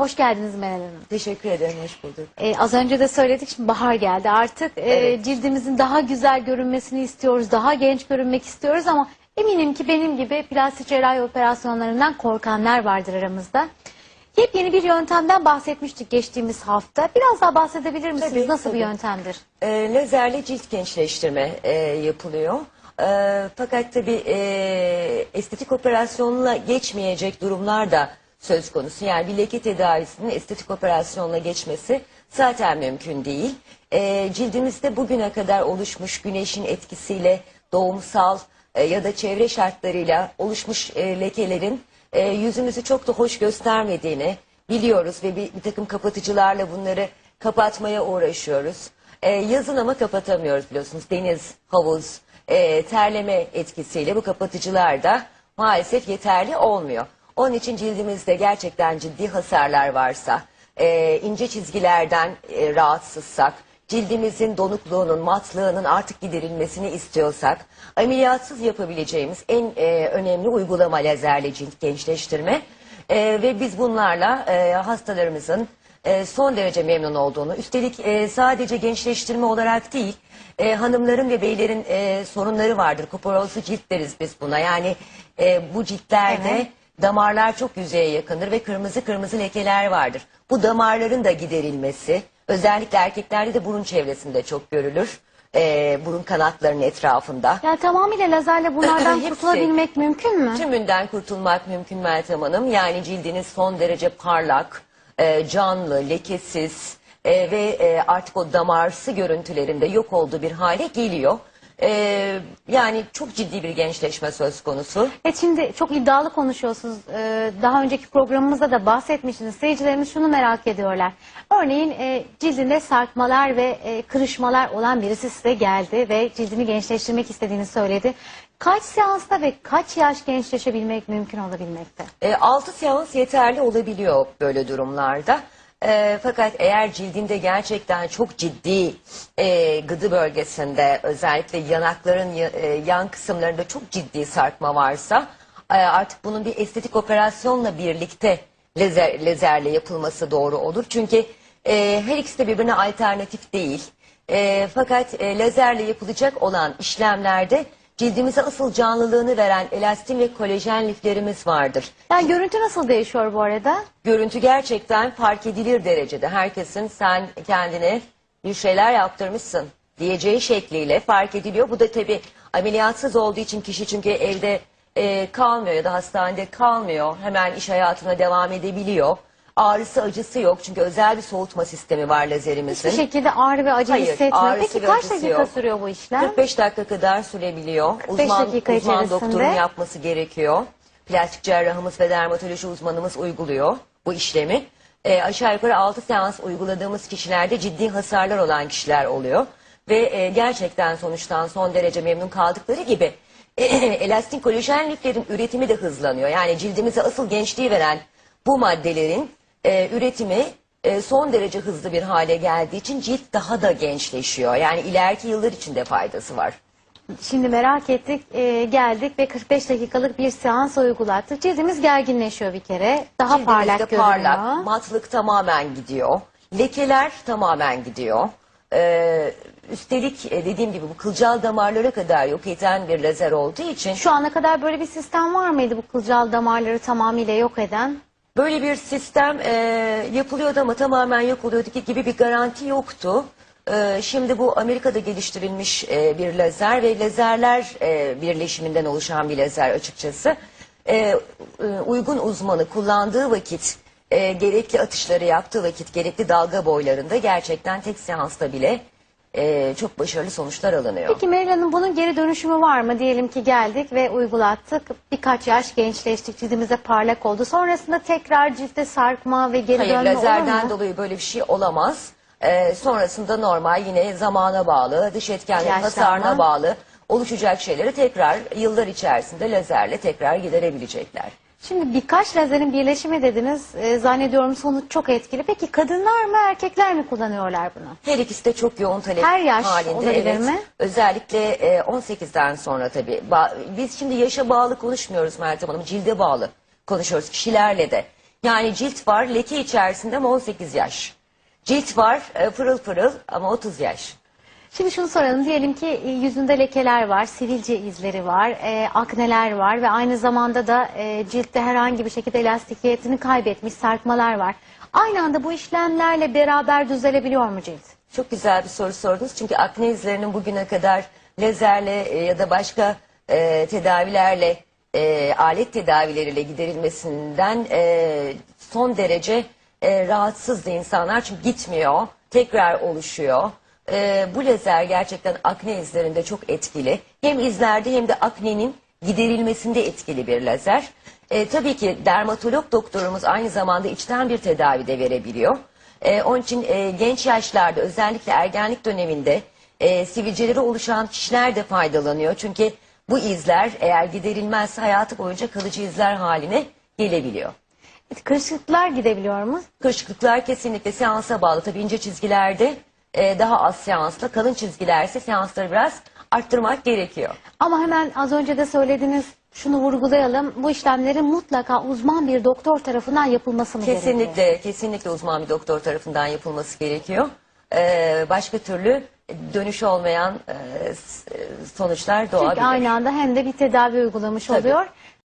Hoş geldiniz Meral Hanım. Teşekkür ederim, hoş bulduk. Ee, az önce de söyledik şimdi bahar geldi artık e, Evet. cildimizin daha güzel görünmesini istiyoruz daha genç görünmek istiyoruz ama eminim ki benim gibi plastik cerrahi operasyonlarından korkanlar vardır aramızda. Yepyeni bir yöntemden bahsetmiştik geçtiğimiz hafta. Biraz daha bahsedebilir misiniz? Tabii, Nasıl bir tabii. yöntemdir? E, lazerle cilt gençleştirme e, yapılıyor. E, fakat tabii e, estetik operasyonla geçmeyecek durumlar da söz konusu. Yani bir leke tedavisinin estetik operasyonla geçmesi zaten mümkün değil. E, cildimizde bugüne kadar oluşmuş güneşin etkisiyle doğumsal e, ya da çevre şartlarıyla oluşmuş e, lekelerin e, yüzümüzü çok da hoş göstermediğini biliyoruz ve bir, bir takım kapatıcılarla bunları kapatmaya uğraşıyoruz. E, yazın ama kapatamıyoruz biliyorsunuz. Deniz, havuz, e, terleme etkisiyle bu kapatıcılar da maalesef yeterli olmuyor. Onun için cildimizde gerçekten ciddi hasarlar varsa, e, ince çizgilerden e, rahatsızsak, cildimizin donukluğunun, matlığının artık giderilmesini istiyorsak, ameliyatsız yapabileceğimiz en e, önemli uygulama lazerle cilt gençleştirme. E, ve biz bunlarla e, hastalarımızın e, son derece memnun olduğunu, üstelik e, sadece gençleştirme olarak değil, e, hanımların ve beylerin e, sorunları vardır. Kuporozlu cilt deriz biz buna. Yani e, bu ciltlerde Evet. Damarlar çok yüzeye yakındır ve kırmızı kırmızı lekeler vardır. Bu damarların da giderilmesi, özellikle erkeklerde de burun çevresinde çok görülür. E, burun kanatlarının etrafında. Yani tamamıyla lazerle bunlardan Hepsi. kurtulabilmek mümkün mü? Tümünden kurtulmak mümkün Meltem Hanım. Yani cildiniz son derece parlak, e, canlı, lekesiz e, ve e, artık o damarsı görüntülerinde yok olduğu bir hale geliyor. E, yani çok ciddi bir gençleşme söz konusu. Evet şimdi çok iddialı konuşuyorsunuz. Ee, daha önceki programımızda da bahsetmiştiniz. Seyircilerimiz şunu merak ediyorlar. Örneğin e, cildinde sarkmalar ve e, kırışmalar olan birisi size geldi ve cildini gençleştirmek istediğini söyledi. Kaç seansta ve kaç yaş gençleşebilmek mümkün olabilmekte? E, 6 seans yeterli olabiliyor böyle durumlarda. E, fakat eğer cildinde gerçekten çok ciddi e, gıdı bölgesinde özellikle yanakların ya- e, yan kısımlarında çok ciddi sarkma varsa e, artık bunun bir estetik operasyonla birlikte lazer, lazerle yapılması doğru olur. Çünkü e, her ikisi de birbirine alternatif değil. E, fakat e, lazerle yapılacak olan işlemlerde cildimize asıl canlılığını veren elastin ve kolajen liflerimiz vardır. Yani görüntü nasıl değişiyor bu arada? Görüntü gerçekten fark edilir derecede. Herkesin sen kendine bir şeyler yaptırmışsın diyeceği şekliyle fark ediliyor. Bu da tabii ameliyatsız olduğu için kişi çünkü evde e, kalmıyor ya da hastanede kalmıyor. Hemen iş hayatına devam edebiliyor. Ağrısı acısı yok çünkü özel bir soğutma sistemi var lazerimizin. Hiçbir şekilde ağrı ve acı Hayır, hissetmiyor. ağrısı Peki ve kaç acısı dakika yok. sürüyor bu işlem? 45 dakika kadar sürebiliyor. 45 Uzman, dakika uzman içerisinde. doktorun yapması gerekiyor. Plastik cerrahımız ve dermatoloji uzmanımız uyguluyor bu işlemi. Ee, aşağı yukarı 6 seans uyguladığımız kişilerde ciddi hasarlar olan kişiler oluyor. Ve e, gerçekten sonuçtan son derece memnun kaldıkları gibi e, elastin kolajen liflerin üretimi de hızlanıyor. Yani cildimize asıl gençliği veren bu maddelerin e, üretimi e, son derece hızlı bir hale geldiği için cilt daha da gençleşiyor. Yani ileriki yıllar için de faydası var. Şimdi merak ettik, e, geldik ve 45 dakikalık bir seans uygulattık. Cildimiz gerginleşiyor bir kere. Daha Cildimizde parlak görünüyor. parlak, matlık tamamen gidiyor. Lekeler tamamen gidiyor. Ee, üstelik e, dediğim gibi bu kılcal damarlara kadar yok eden bir lazer olduğu için Şu ana kadar böyle bir sistem var mıydı bu kılcal damarları tamamıyla yok eden? Böyle bir sistem e, yapılıyordu ama tamamen yok oluyordu ki gibi bir garanti yoktu. E, şimdi bu Amerika'da geliştirilmiş e, bir lazer ve lazerler e, birleşiminden oluşan bir lazer açıkçası. E, e, uygun uzmanı kullandığı vakit, e, gerekli atışları yaptığı vakit, gerekli dalga boylarında gerçekten tek seansta bile e, çok başarılı sonuçlar alınıyor. Peki Meral Hanım bunun geri dönüşümü var mı? Diyelim ki geldik ve uygulattık. Birkaç yaş gençleştik, cildimize parlak oldu. Sonrasında tekrar ciltte sarkma ve geri Hayır dönme olur lazerden mu? dolayı böyle bir şey olamaz. Ee, sonrasında normal yine zamana bağlı, dış etkenlerin Yaşlanma. hasarına bağlı oluşacak şeyleri tekrar yıllar içerisinde lazerle tekrar giderebilecekler. Şimdi birkaç lazerin birleşimi dediniz. E, zannediyorum sonuç çok etkili. Peki kadınlar mı erkekler mi kullanıyorlar bunu? Her ikisi de çok yoğun talep Her yaş halinde. olabilir evet. mi? Özellikle e, 18'den sonra tabii. Ba- biz şimdi yaşa bağlı konuşmuyoruz Meltem Hanım, cilde bağlı konuşuyoruz kişilerle de. Yani cilt var leke içerisinde ama 18 yaş. Cilt var e, pırıl pırıl ama 30 yaş. Şimdi şunu soralım. Diyelim ki e, yüzünde lekeler var, sivilce izleri var, e, akneler var ve aynı zamanda da e, ciltte herhangi bir şekilde elastikiyetini kaybetmiş sarkmalar var. Aynı anda bu işlemlerle beraber düzelebiliyor mu cilt? Çok güzel bir soru sordunuz. Çünkü akne izlerinin bugüne kadar lazerle e, ya da başka e, tedavilerle, e, alet tedavileriyle giderilmesinden e, son derece e, rahatsızdı insanlar. Çünkü gitmiyor, tekrar oluşuyor. E, bu lazer gerçekten akne izlerinde çok etkili. Hem izlerde hem de aknenin giderilmesinde etkili bir lazer. E, tabii ki dermatolog doktorumuz aynı zamanda içten bir tedavi de verebiliyor. E, onun için e, genç yaşlarda özellikle ergenlik döneminde e, sivilceleri oluşan kişiler de faydalanıyor. Çünkü bu izler eğer giderilmezse hayatı boyunca kalıcı izler haline gelebiliyor. Kırışıklıklar gidebiliyor mu? Kırışıklıklar kesinlikle seansa bağlı. Tabii ince çizgilerde e, daha az seansla, kalın çizgilerse seansları biraz arttırmak gerekiyor. Ama hemen az önce de söylediğiniz şunu vurgulayalım. Bu işlemlerin mutlaka uzman bir doktor tarafından yapılması mı gerekiyor? Kesinlikle, kesinlikle uzman bir doktor tarafından yapılması gerekiyor. Ee, başka türlü dönüş olmayan e, e, sonuçlar doğabilir. Çünkü aynı anda hem de bir tedavi uygulamış Tabii. oluyor.